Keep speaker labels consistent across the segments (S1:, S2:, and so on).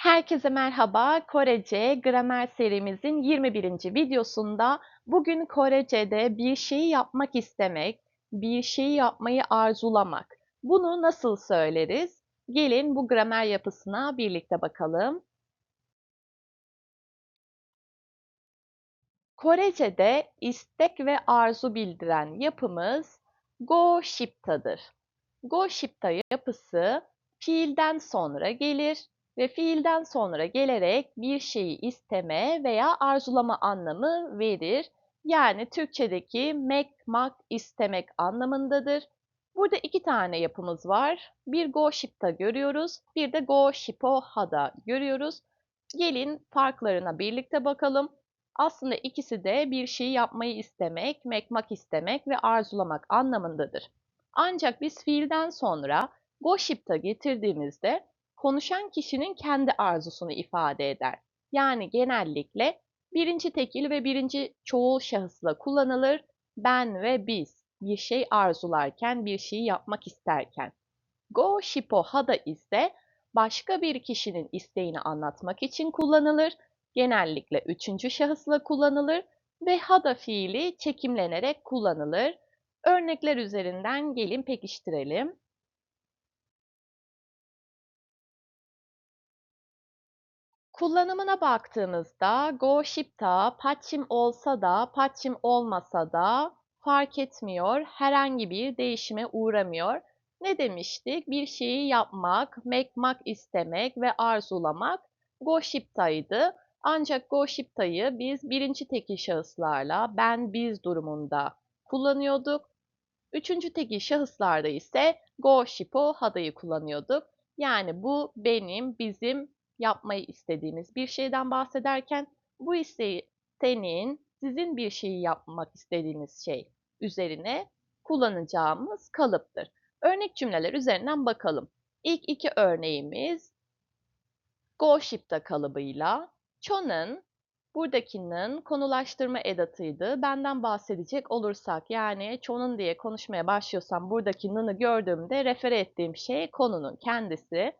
S1: Herkese merhaba. Korece gramer serimizin 21. videosunda bugün Korece'de bir şeyi yapmak istemek, bir şeyi yapmayı arzulamak. Bunu nasıl söyleriz? Gelin bu gramer yapısına birlikte bakalım. Korece'de istek ve arzu bildiren yapımız go ship'tadır. Go ship'ta yapısı fiilden sonra gelir ve fiilden sonra gelerek bir şeyi isteme veya arzulama anlamı verir. Yani Türkçedeki mekmak istemek anlamındadır. Burada iki tane yapımız var. Bir go ship'ta görüyoruz, bir de go shipoha'da görüyoruz. Gelin farklarına birlikte bakalım. Aslında ikisi de bir şeyi yapmayı istemek, mekmak istemek ve arzulamak anlamındadır. Ancak biz fiilden sonra go ship'ta getirdiğimizde konuşan kişinin kendi arzusunu ifade eder. Yani genellikle birinci tekil ve birinci çoğul şahısla kullanılır. Ben ve biz bir şey arzularken, bir şeyi yapmak isterken. Go shippo hada ise başka bir kişinin isteğini anlatmak için kullanılır. Genellikle üçüncü şahısla kullanılır ve hada fiili çekimlenerek kullanılır. Örnekler üzerinden gelin pekiştirelim. Kullanımına baktığımızda go ship'ta paçim olsa da paçim olmasa da fark etmiyor, herhangi bir değişime uğramıyor. Ne demiştik? Bir şeyi yapmak, mekmak istemek ve arzulamak go ship'taydı. Ancak go ship'tayı biz birinci tekil şahıslarla ben biz durumunda kullanıyorduk. Üçüncü tekil şahıslarda ise go ship'o hadayı kullanıyorduk. Yani bu benim, bizim yapmayı istediğimiz bir şeyden bahsederken bu isteği sizin bir şeyi yapmak istediğiniz şey üzerine kullanacağımız kalıptır. Örnek cümleler üzerinden bakalım. İlk iki örneğimiz go ship'ta kalıbıyla Cho'nun buradakinin konulaştırma edatıydı. Benden bahsedecek olursak yani Cho'nun diye konuşmaya başlıyorsam buradaki nını gördüğümde refere ettiğim şey konunun kendisi.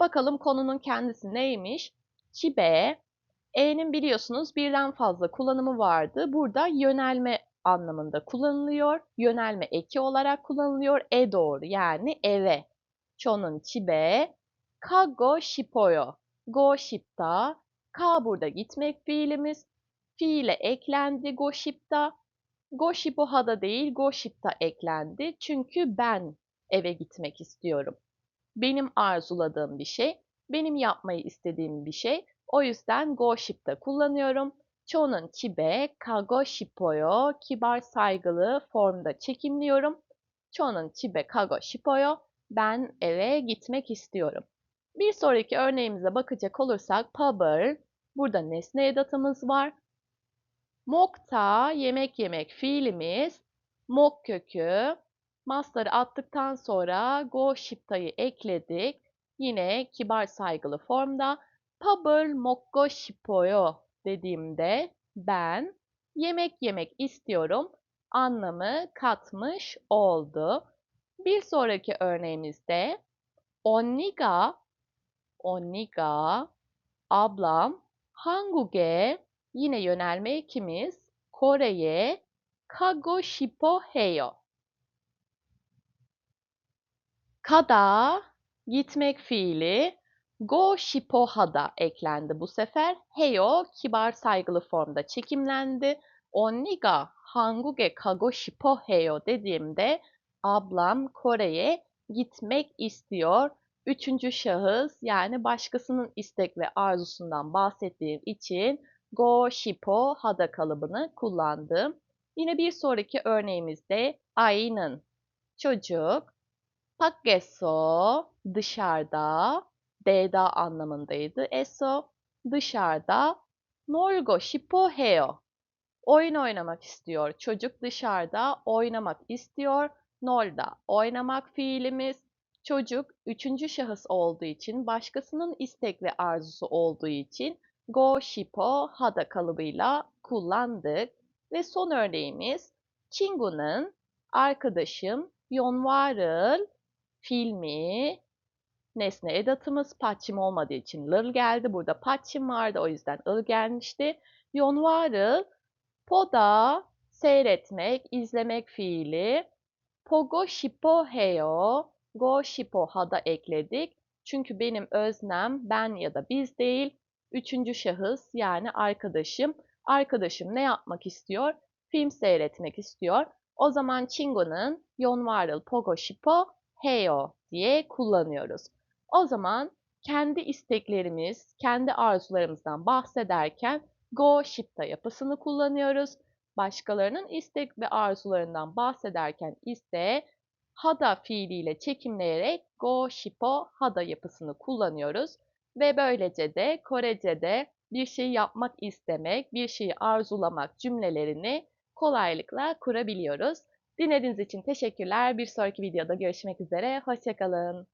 S1: Bakalım konunun kendisi neymiş? Çibe, E'nin biliyorsunuz birden fazla kullanımı vardı. Burada yönelme anlamında kullanılıyor. Yönelme eki olarak kullanılıyor. E doğru yani eve. Cho'nun çibe, kago shipoyo. Go shipta. Ka burada gitmek fiilimiz. Fiile eklendi go shipta. Go shipoha'da değil go shipta eklendi. Çünkü ben eve gitmek istiyorum benim arzuladığım bir şey, benim yapmayı istediğim bir şey. O yüzden go ship'te kullanıyorum. Cho'nun chibe kago shippoyo kibar saygılı formda çekimliyorum. Cho'nun chibe kago shippoyo ben eve gitmek istiyorum. Bir sonraki örneğimize bakacak olursak pabır burada nesne edatımız var. Mokta yemek yemek fiilimiz mok kökü Master'ı attıktan sonra Go Shipta'yı ekledik. Yine kibar saygılı formda Pabel Mokko Shipoyo dediğimde ben yemek yemek istiyorum anlamı katmış oldu. Bir sonraki örneğimizde Onniga, onniga, ablam, hanguge, yine yönelme ekimiz, Kore'ye, kago shippo heyo. Kada gitmek fiili go shipoha'da eklendi bu sefer. Heyo kibar saygılı formda çekimlendi. Onniga hanguge kago shipoheyo dediğimde ablam Kore'ye gitmek istiyor. Üçüncü şahıs yani başkasının istek ve arzusundan bahsettiğim için go shipo hada kalıbını kullandım. Yine bir sonraki örneğimizde ayının çocuk Paggeso dışarıda, D'da anlamındaydı. Eso dışarıda, Norgo shipoheo. Oyun oynamak istiyor. Çocuk dışarıda oynamak istiyor. Nolda oynamak fiilimiz. Çocuk üçüncü şahıs olduğu için, başkasının istek ve arzusu olduğu için go, shipo, hada kalıbıyla kullandık. Ve son örneğimiz Kingu'nun arkadaşım Yonvar'ın filmi Nesne edatımız patçim olmadığı için lıl geldi. Burada patçim vardı o yüzden ıl gelmişti. Yonvarı poda seyretmek, izlemek fiili. Pogo shipo heyo. Go shipo hada ekledik. Çünkü benim öznem ben ya da biz değil. Üçüncü şahıs yani arkadaşım. Arkadaşım ne yapmak istiyor? Film seyretmek istiyor. O zaman Chingo'nun yonvarıl pogo shipo heyo diye kullanıyoruz. O zaman kendi isteklerimiz, kendi arzularımızdan bahsederken go shipta yapısını kullanıyoruz. Başkalarının istek ve arzularından bahsederken ise hada fiiliyle çekimleyerek go shippo hada yapısını kullanıyoruz ve böylece de Korece'de bir şey yapmak istemek, bir şeyi arzulamak cümlelerini kolaylıkla kurabiliyoruz. Dinlediğiniz için teşekkürler. Bir sonraki videoda görüşmek üzere. Hoşçakalın.